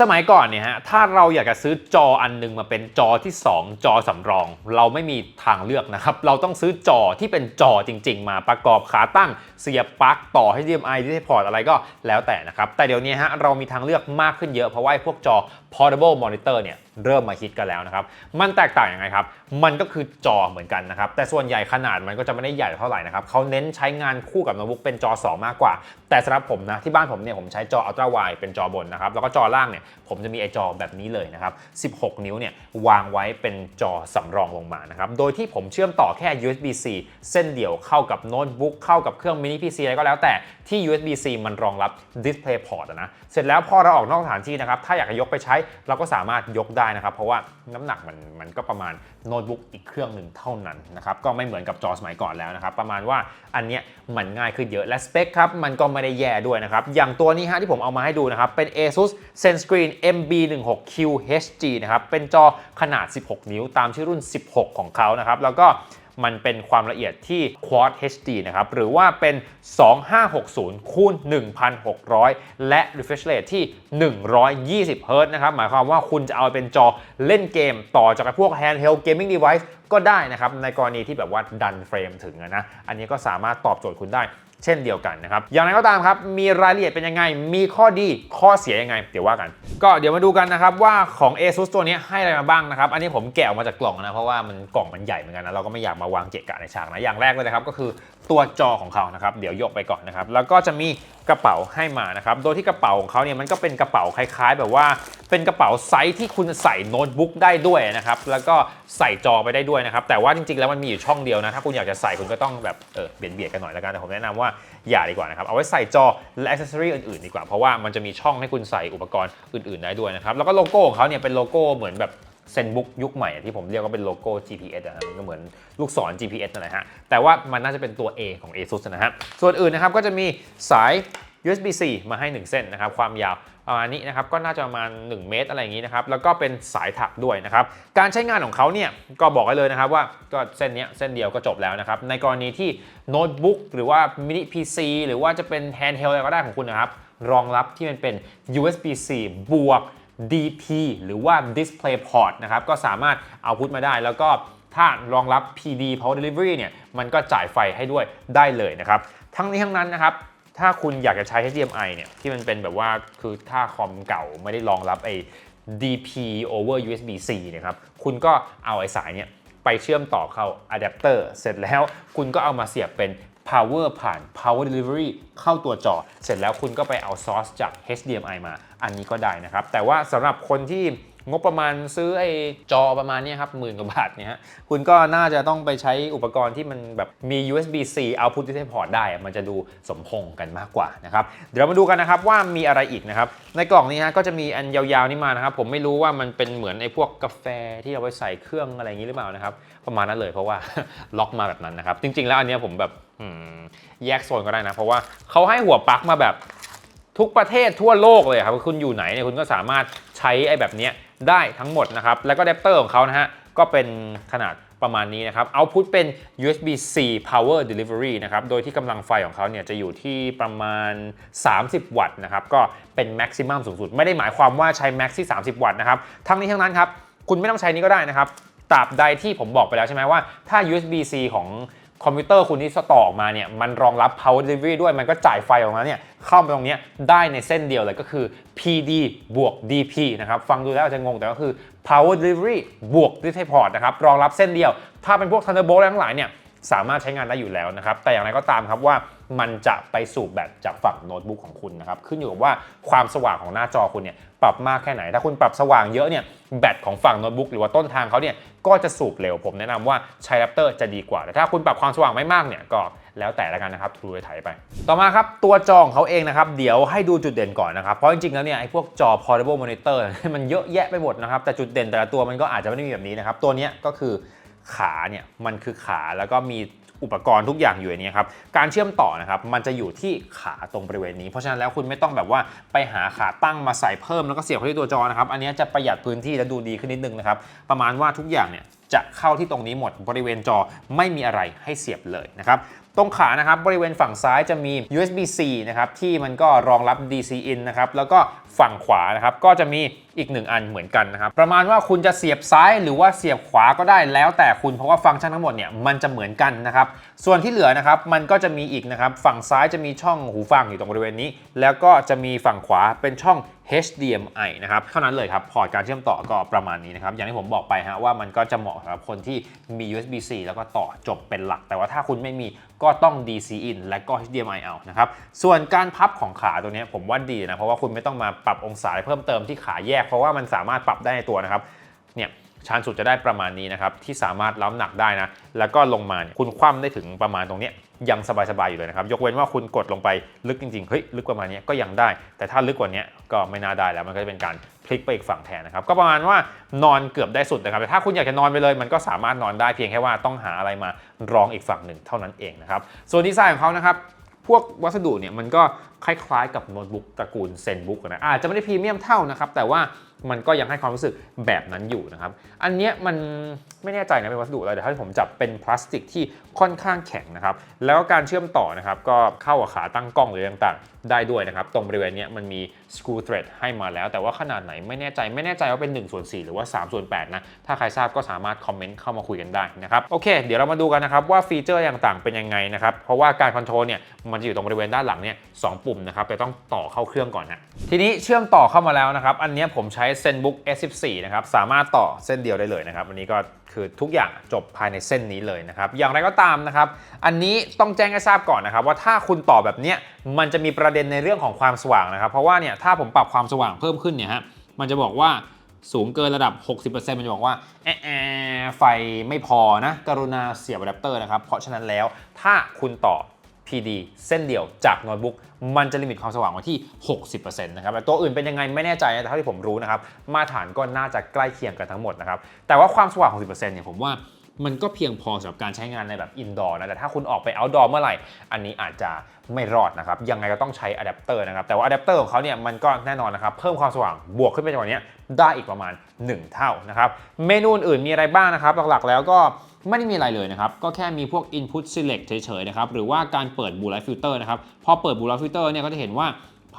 สมัยก่อนเนี่ยฮะ ถ้าเราอยากจะซื้อจออันหนึงมาเป็นจอที่ 2 จอสำรอง เราไม่มีทางเลือกนะครับ เราต้องซื้อจอที่เป็นจอจริง ๆ มาประกอบขาตั้งเสียบปลั๊กต่อ HDMI ที่พอร์ตอะไรก็แล้วแต่นะครับ แต่เดี๋ยวนี้ฮะเรามีทางเลือกมากขึ้นเยอะเพราะว่าพวกจอ portable monitor เนี่ยเริ่มมาฮิตกันแล้วนะครับ มันแตกต่างยังไงครับ มันก็คือจอเหมือนกันนะครับ แต่ส่วนใหญ่ขนาดมันก็จะไม่ได้ใหญ่เท่าไหร่นะครับเขาเน้นใช้งานคู่กับโน้ตบุ๊กเป็นจอ 2 มากกว่า แต่สำหรับผมนะ ที่บ้านผมเนี่ยผมใช้จอ ultra wide เป็นจอบนนะครับ แล้วก็จอล่างเนี่ยผมจะมีไอจอแบบนี้เลยนะครับ 16 นิ้วเนี่ยวางไว้เป็นจอสำรองลงมานะครับ โดยที่ผมเชื่อมต่อแค่ USB-C เส้นเดียวเข้ากับโน้ตบุ๊กเข้ากับเครื่องมินิ PC อะไรก็แล้วแต่ที่ USB-C มันรองรับ Display Port นะ เสร็จแล้วพอเราออกนอกสถานที่นะครับ ถ้าอยากจะยกไปใช้เราก็สามารถยกได้นะครับ เพราะว่าน้ำหนักมันมันก็ประมาณโน้ตบุ๊กอีกเครื่องหนึ่งเท่านั้นนะครับก็ไม่เหมือนกับจอสมัยก่อนแล้วนะครับประมาณว่าอันเนี้ยมันง่ายขึ้นเยอะและสเปคครับมันก็ไม่ได้แย่ด้วยนะครับอย่างตัวนี้ฮะที่ผมเอามาให้ดูนะครับเป็น ASUS ZenScreen MB16QHG นะครับเป็นจอขนาด 16 นิ้วตามชื่อรุ่น 16 ของเขานะครับแล้วก็ มันเป็นความละเอียดที่ Quad HD นะครับ หรือว่าเป็น 2560 คูณ 1600 และ refresh rate ที่ 120 Hz นะครับ หมายความว่าคุณจะเอาเป็นจอเล่นเกม ต่อจากพวก handheld gaming device ก็ได้นะครับ ในกรณีที่แบบว่าดันเฟรมถึงนะ อันนี้ก็สามารถตอบโจทย์คุณได้ เช่นเดียวกันนะครับ อย่างไรก็ตามครับ มีรายละเอียดเป็นยังไง มีข้อดีข้อเสียยังไง เดี๋ยวว่ากัน ก็เดี๋ยวมาดูกันนะครับว่าของ ASUS ตัวนี้ให้อะไรมาบ้างนะครับ อันนี้ผมแกะออกมาจากกล่องนะเพราะว่ามันกล่องมันใหญ่เหมือนกันนะเราก็ไม่อยากมาวางเกะกะในฉากนะ อย่างแรกเลยนะครับก็คือตัวจอของเขานะครับ เดี๋ยวยกไปก่อนนะครับ แล้วก็จะมีกระเป๋าให้มานะครับ โดยที่กระเป๋าของเขาเนี่ยมันก็เป็นกระเป๋าคล้าย ๆ แบบว่า เป็นกระเป๋าไซส์ที่คุณใส่โน้ตบุ๊กได้ด้วยนะครับ แล้วก็ใส่จอไปได้ด้วยนะครับ แต่ว่าจริงๆ แล้วมันมีอยู่ช่องเดียวนะ ถ้าคุณอยากจะใส่คุณก็ต้องแบบเออเบียดเบียดกันหน่อยแล้วกันแต่ผมแนะนำว่าอย่าดีกว่านะครับ เอาไว้ใส่จอและอ c เซสซอรีอื่นๆ ดีกว่า เพราะว่ามันจะมีช่องให้คุณใส่อุปกรณ์อื่นๆ ได้ด้วยนะครับ แล้วก็โลโก้ของเขาเนี่ยเป็นโลโก้เหมือนแบบเซนบุ๊กยุคใหม่ที่ผมเรียกว่าเป็นโลโก้ GPS นะมันก็เหมือนลูกศร GPS นะฮะ แต่ว่ามันน่าจะเป็นตัว A ของ ASUS นะฮะ ส่วนอื่นนะครับก็จะมีสาย USB-C มาให้ 1 เส้นนะครับ ความยาว ประมาณนี้นะครับก็น่าจะประมาณ 1 เมตรอะไรอย่างนี้นะครับแล้วก็เป็นสายถักด้วยนะครับการใช้งานของเขาเนี่ยก็บอกไว้เลยนะครับว่าก็เส้นเนี้ยเส้นเดียวก็จบแล้วนะครับในกรณีที่โน้ตบุ๊กหรือว่ามินิ PC หรือว่าจะเป็น handheld อะไรก็ได้ของคุณนะครับรองรับที่มันเป็น USB-C บวก DP หรือว่า Display Port นะครับก็สามารถเอาพุทมาได้แล้วก็ถ้ารองรับ PD Power Delivery เนี่ยมันก็จ่ายไฟให้ด้วยได้เลยนะครับ ทั้งนี้ทั้งนั้นนะครับ ถ้าคุณอยากจะใช้ HDMI เนี่ยที่มันเป็นแบบว่าคือถ้าคอมเก่าไม่ได้รองรับไอ้ DP over USB-C นะครับ คุณก็เอาไอ้สายเนี่ยไปเชื่อมต่อเข้าอะแดปเตอร์เสร็จแล้วคุณก็เอามาเสียบเป็น power ผ่าน power delivery เข้าตัวจอ เสร็จแล้วคุณก็ไปเอาซอสจาก HDMI มา อันนี้ก็ได้นะครับ แต่ว่าสำหรับคนที่ งบประมาณซื้อไอ้จอประมาณนี้ครับหมื่นกว่าบาทเนี่ยคุณก็น่าจะต้องไปใช้อุปกรณ์ที่มันแบบมี USB-C output display port ได้ มันจะดูสมพงกันมากกว่านะครับ เดี๋ยวมาดูกันนะครับว่ามีอะไรอีกนะครับ ในกล่องนี้ฮะก็จะมีอันยาวๆนี่มานะครับ ผมไม่รู้ว่ามันเป็นเหมือนไอ้พวกกาแฟที่เอาไว้ใส่เครื่องอะไรอย่างนี้หรือเปล่านะครับ ประมาณนั้นเลยเพราะว่าล็อกมาแบบนั้นนะครับ จริง ๆ แล้วอันนี้ผมแบบแยกโซนก็ได้นะ เพราะว่าเขาให้หัวปลั๊กมาแบบทุกประเทศทั่วโลกเลยครับคุณอยู่ไหนเนี่ยคุณก็สามารถใช้ไอ้แบบเนี้ย ได้ทั้งหมดนะครับ แล้วก็แดปเตอร์ของเขานะฮะก็เป็นขนาดประมาณนี้นะครับ เอาพุทเป็น USB-C Power Delivery นะครับ โดยที่กำลังไฟของเขาเนี่ยจะอยู่ที่ประมาณ 30 วัตต์นะครับ ก็เป็น maximum สูงสุด ไม่ได้หมายความว่าใช้ max ที่ 30 วัตต์นะครับ ทั้งนี้ทั้งนั้นครับ คุณไม่ต้องใช้นี้ก็ได้นะครับ ตราบใดที่ผมบอกไปแล้วใช่ไหมว่า ถ้า USB-C ของ คอมพิวเตอร์คุณที่สต่อออกมาเนี่ยมันรองรับ power delivery ด้วยมันก็จ่ายไฟออกมาเนี่ยเข้าไปตรงนี้ได้ในเส้นเดียวเลยก็คือ PD บวก DP นะครับ ฟังดูแล้วอาจจะงงแต่ก็คือ power delivery บวก display port นะครับ รองรับเส้นเดียว ถ้าเป็นพวก Thunderbolt ทั้งหลายเนี่ยสามารถใช้งานได้อยู่แล้วนะครับ แต่อย่างไรก็ตามครับว่า มันจะไปสูบแบตจากฝั่งโน้ตบุ๊กของคุณนะครับ ขึ้นอยู่กับว่าความสว่างของหน้าจอคุณเนี่ยปรับมากแค่ไหน ถ้าคุณปรับสว่างเยอะเนี่ยแบตของฝั่งโน้ตบุ๊กหรือว่าต้นทางเขาเนี่ยก็จะสูบเร็วผมแนะนำว่าใช้แรปเตอร์จะดีกว่า แต่ถ้าคุณปรับความสว่างไม่มากเนี่ยก็แล้วแต่ละกันนะครับทูไถไป ต่อมาครับ ตัวจอของเขาเองนะครับ เดี๋ยวให้ดูจุดเด่นก่อนนะครับ เพราะจริงๆ แล้วเนี่ยไอ้พวกจอ portable monitor มันเยอะแยะไปหมดนะครับ แต่จุดเด่นแต่ละตัวมันก็อาจจะไม่ได้มีแบบนี้นะครับ ตัวนี้ก็คือขาเนี่ยมันคือขาแล้วก็มี อุปกรณ์ทุกอย่างอยู่ในนี้ครับ การเชื่อมต่อนะครับ มันจะอยู่ที่ขาตรงบริเวณนี้ เพราะฉะนั้นแล้วคุณไม่ต้องแบบว่าไปหาขาตั้งมาใส่เพิ่มแล้วก็เสียบเข้าที่ตัวจอนะครับ อันนี้จะประหยัดพื้นที่และดูดีขึ้นนิดนึงนะครับ ประมาณว่าทุกอย่างเนี่ยจะเข้าที่ตรงนี้หมดบริเวณจอไม่มีอะไรให้เสียบเลยนะครับตรงขานะครับบริเวณฝั่งซ้ายจะมี USB-C นะครับที่มันก็รองรับ DC in นะครับแล้วก็ฝั่งขวานะครับก็จะมีอีกหนึ่งอันเหมือนกันนะครับประมาณว่าคุณจะเสียบซ้ายหรือว่าเสียบขวาก็ได้แล้วแต่คุณเพราะว่าฟังก์ชันทั้งหมดเนี่ยมันจะเหมือนกันนะครับส่วนที่เหลือนะครับมันก็จะมีอีกนะครับฝั่งซ้ายจะมีช่องหูฟังอยู่ตรงบริเวณนี้ แล้วก็จะมีฝั่งขวาเป็นช่อง HDMI นะครับเท่านั้นเลยครับพอร์ตการเชื่อมต่อก็ประมาณนี้นะครับอย่างที่ผมบอกไปฮะว่ามันก็จะเหมาะสำหรับคนที่มี USB-C แล้วก็ต่อจบเป็นหลัก แต่ว่าถ้าคุณไม่มี ก็ต้อง DC in และก็ HDMI เอานะครับ ส่วนการพับของขาตัวนี้ผมว่าดีนะ เพราะว่าคุณไม่ต้องมาปรับองศาเพิ่มเติมที่ขาแยก เพราะว่ามันสามารถปรับได้ในตัวนะครับ เนี่ยชันสุดจะได้ประมาณนี้นะครับ ที่สามารถรับหนักได้นะ แล้วก็ลงมาเนี่ยคุณคว่ำได้ถึงประมาณตรงนี้ยังสบายๆอยู่เลยนะครับ ยกเว้นว่าคุณกดลงไปลึกจริงๆ เฮ้ย ลึกประมาณนี้ก็ยังได้ แต่ถ้าลึกกว่านี้ก็ไม่น่าได้แล้วมันก็จะเป็นการ ลิกไปอีกฝั่งแทนนะครับ ก็ประมาณว่านอนเกือบได้สุดนะครับ แต่ถ้าคุณอยากจะนอนไปเลย มันก็สามารถนอนได้เพียงแค่ว่าต้องหาอะไรมารองอีกฝั่งหนึ่งเท่านั้นเองนะครับ ส่วนดีไซน์ของเขานะครับพวกวัสดุเนี่ยมันก็คล้ายๆกับโน้ตบุ๊กตระกูลเซนบุ๊กนะอาจจะไม่ได้พรีเมียมเท่านะครับแต่ว่า มันก็ยังให้ความรู้สึกแบบนั้นอยู่นะครับ อันนี้มันไม่แน่ใจนะเป็นวัสดุอะไรแต่ถ้าผมจับเป็นพลาสติกที่ค่อนข้างแข็งนะครับ แล้วก็การเชื่อมต่อนะครับก็เข้ากับขาตั้งกล้องหรือต่างๆ ได้ด้วยนะครับ ตรงบริเวณนี้มันมี screw thread ให้มาแล้ว แต่ว่าขนาดไหนไม่แน่ใจไม่แน่ใจว่าเป็น1ส่วน4หรือว่า3ส่วน8นะถ้าใครทราบก็สามารถคอมเมนต์เข้ามาคุยกันได้นะครับโอเค เดี๋ยวเรามาดูกันนะครับว่าฟีเจอร์ต่างๆเป็นยังไงนะครับเพราะว่าการคอนโทรลเนี่ยมันจะอยู่ตรงบริเวณด้านหลังเนี่ยสองปุ่มนะครับแต่ต้องต่อเข้าเครื่องก่อนนะทีนี้เชื่อมต่อเข้ามาแล้วนะครับอันนี้ผมใช้ ZenBook S14 นะครับสามารถต่อเส้นเดียวได้เลยนะครับอันนี้ก็คือทุกอย่างจบภายในเส้นนี้เลยนะครับอย่างไรก็ตามนะครับอันนี้ต้องแจ้งให้ทราบก่อนนะครับว่าถ้าคุณต่อแบบเนี้ยมันจะมีประเด็นในเรื่องของความสว่างนะครับเพราะว่าเนี่ยถ้าผมปรับความสว่างเพิ่มขึ้นเนี่ยฮะมันจะบอกว่าสูงเกินระดับ 60%มันจะบอกว่าแอะแอะไฟไม่พอนะกรุณาเสียบอะแดปเตอร์นะครับเพราะฉะนั้นแล้วถ้าคุณต่อ PD เส้นเดียวจากโน้ตบุ๊กมันจะลิมิตความสว่างไว้ที่ 60%นะครับแต่ตัวอื่นเป็นยังไงไม่แน่ใจนะแต่เท่าที่ผมรู้นะครับมาตรฐานก็น่าจะใกล้เคียงกันทั้งหมดนะครับแต่ว่าความสว่าง 60%เนี่ยผมว่า มันก็เพียงพอสำหรับการใช้งานในแบบอินดอร์นะ แต่ถ้าคุณออกไปเอาท์ดอร์เมื่อไหร่ อันนี้อาจจะไม่รอดนะครับ ยังไงก็ต้องใช้อะแดปเตอร์นะครับ แต่ว่าอะแดปเตอร์ของเขาเนี่ยมันก็แน่นอนนะครับ เพิ่มความสว่างบวกขึ้นไปจากนี้ได้อีกประมาณ 1 เท่านะครับ เมนูอื่นๆมีอะไรบ้างนะครับ หลักๆ แล้วก็ไม่ได้มีอะไรเลยนะครับ ก็แค่มีพวก input select เฉยๆนะครับ หรือว่าการเปิด blue light filter นะครับ พอเปิด blue light filter เนี่ยก็จะเห็นว่า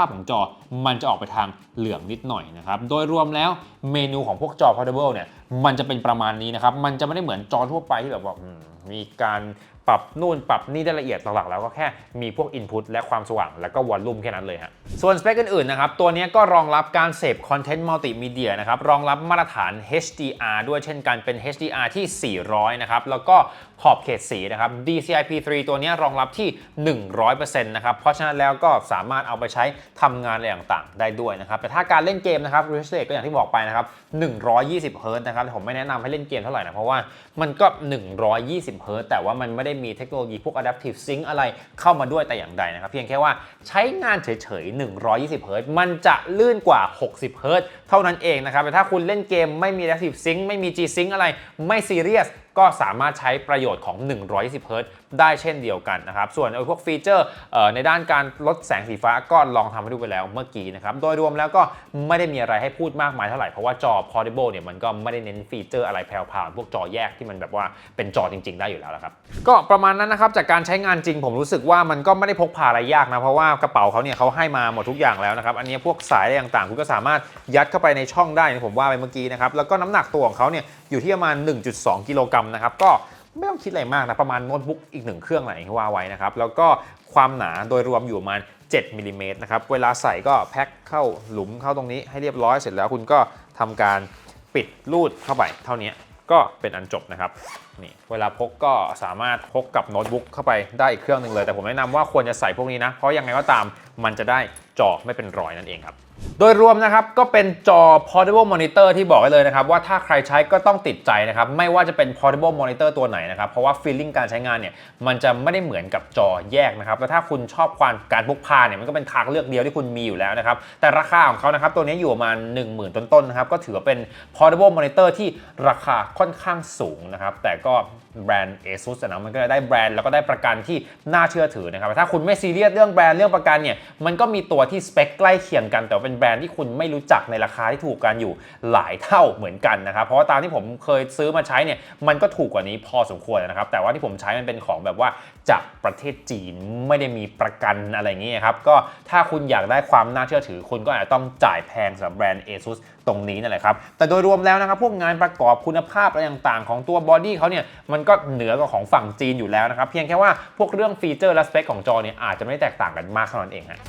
าพของจอมันจะออกไปทางเหลืองนิดหน่อยนะครับโดยรวมแล้วเมนูของพวกจอ portable เนี่ยมันจะเป็นประมาณนี้นะครับมันจะไม่ได้เหมือนจอทั่วไปที่แบบว่าอืมมีการ ปรับนู่นปรับนี่ได้ละเอียดหลักๆแล้วก็แค่มีพวก Input และความสว่างแล้วก็วอลลุ่มแค่นั้นเลยฮะส่วนสเปคอื่นๆนะครับตัวนี้ก็รองรับการเสพคอนเทนต์มัลติมีเดียนะครับรองรับมาตรฐาน HDR ด้วยเช่นกันเป็น HDR ที่ 400 นะครับแล้วก็ขอบเขตสีนะครับ DCI-P3 ตัวนี้รองรับที่ 100%นะครับเพราะฉะนั้นแล้วก็สามารถเอาไปใช้ทำงานอะไรต่างๆ ได้ด้วยนะครับแต่ถ้าการเล่นเกมนะครับ refresh rate ก็อย่างที่บอกไปนะครับ120 Hz นะครับผมไม่แนะนำให้เล่นเกมเท่าไหร่นะเพราะว่ามันก็ 120 Hz แต่ว่ามันไม่ได้มีเทคโนโลยีพวก adaptive sync อะไรเข้ามาด้วยแต่อย่างใดนะครับ เพียงแค่ว่าใช้งานเฉยๆ 120 Hz มันจะลื่นกว่า 60 Hz เท่านั้นเองนะครับแต่ถ้าคุณเล่นเกมไม่มี adaptive sync ไม่มี G sync อะไรไม่ซีเรียส ก็สามารถใช้ประโยชน์ของ120 Hz ได้เช่นเดียวกันนะครับ ส่วนไอ้พวกฟีเจอร์ในด้านการลดแสงสีฟ้าก็ลองทำให้ดูไปแล้วเมื่อกี้นะครับ โดยรวมแล้วก็ไม่ได้มีอะไรให้พูดมากมายเท่าไหร่ เพราะว่าจอ Portable เนี่ยมันก็ไม่ได้เน้นฟีเจอร์อะไรแพรวๆพวกจอแยกที่มันแบบว่าเป็นจอจริง ๆ ได้อยู่แล้วครับ ก็ประมาณนั้นนะครับจากการใช้งานจริงผมรู้สึกว่ามันก็ไม่ได้พกพาอะไรยากนะเพราะว่ากระเป๋าเขาเนี่ยเขาให้มาหมดทุกอย่างแล้วนะครับอันนี้พวกสายอะไรต่างๆ คุณก็สามารถยัดเข้าไปในช่องได้ผมว่าไปเมื่อกี้นะครับแล้วก็น้ำหนักตัวของเขาเนี่ยอยู่ที่ประมาณ 1.2 กิโลกรัมนะครับก็ไม่ต้องคิดอะไรมากนะประมาณโน้ตบุ๊กอีกหนึ่งเครื่องไรที่ว่าไว้นะครับแล้วก็ความหนาโดยรวมอยู่ประมาณ 7มิลลิเมตรนะครับเวลาใส่ก็แพ็คเข้าหลุมเข้าตรงนี้ให้เรียบร้อยเสร็จแล้วคุณก็ทำการปิดรูดเข้าไปเท่านี้ก็เป็นอันจบนะครับนี่เวลาพกก็สามารถพกกับโน้ตบุ๊กเข้าไปได้อีกเครื่องหนึ่งเลย แต่ผมแนะนำว่าควรจะใส่พวกนี้นะ เพราะยังไงก็ตามมันจะได้จอไม่เป็นรอยนั่นเองครับ โดยรวมนะครับก็เป็นจอ portable monitor ที่บอกไว้เลยนะครับ ว่าถ้าใครใช้ก็ต้องติดใจนะครับ ไม่ว่าจะเป็น portable monitor ตัวไหนนะครับ เพราะว่า feeling การใช้งานเนี่ย มันจะไม่ได้เหมือนกับจอแยกนะครับ แล้วถ้าคุณชอบความการพกพาเนี่ย มันก็เป็นทางเลือกเดียวที่คุณมีอยู่แล้วนะครับ แต่ราคาของเขานะครับ ตัวนี้อยู่ประมาณ 10,000 ต้นๆนะครับก็ถือว่าเป็น portable monitor ที่ราคาค่อนข้างสูงนะครับแต่ก็แบรนด์ ASUS อะนะมันก็ได้แบรนด์แล้วก็ได้ประกันที่น่าเชื่อถือนะครับถ้าคุณไม่ซีเรียสเรื่องแบรนด์เรื่องประกันเนี่ยมันก็มีตัวที่สเปคใกล้เคียงกันแต่ว่าเป็นแบรนด์ที่คุณไม่รู้จักในราคาที่ถูกกันอยู่หลายเท่าเหมือนกันนะครับ เพราะว่าตามที่ผมเคยซื้อมาใช้เนี่ยมันก็ถูกกว่านี้พอสมควรนะครับ แต่ว่าที่ผมใช้มันเป็นของแบบว่าจากประเทศจีนไม่ได้มีประกันอะไรอย่างนี้ครับ ก็ถ้าคุณอยากได้ความน่าเชื่อถือ คุณก็อาจจะต้องจ่ายแพงสำหรับแบรนด์ ASUS ตรงนี้นั่นแหละครับ แต่โดยรวมแล้วนะครับ พวกงานประกอบคุณภาพอะไรต่างๆ ของตัวบอดี้เขาเนี่ย มันก็เหนือกว่าของฝั่งจีนอยู่แล้วนะครับ เพียงแค่ว่าพวกเรื่องฟีเจอร์และสเปคของจอเนี่ยอาจจะไม่แตกต่างกันมากเท่านั้นเองฮะ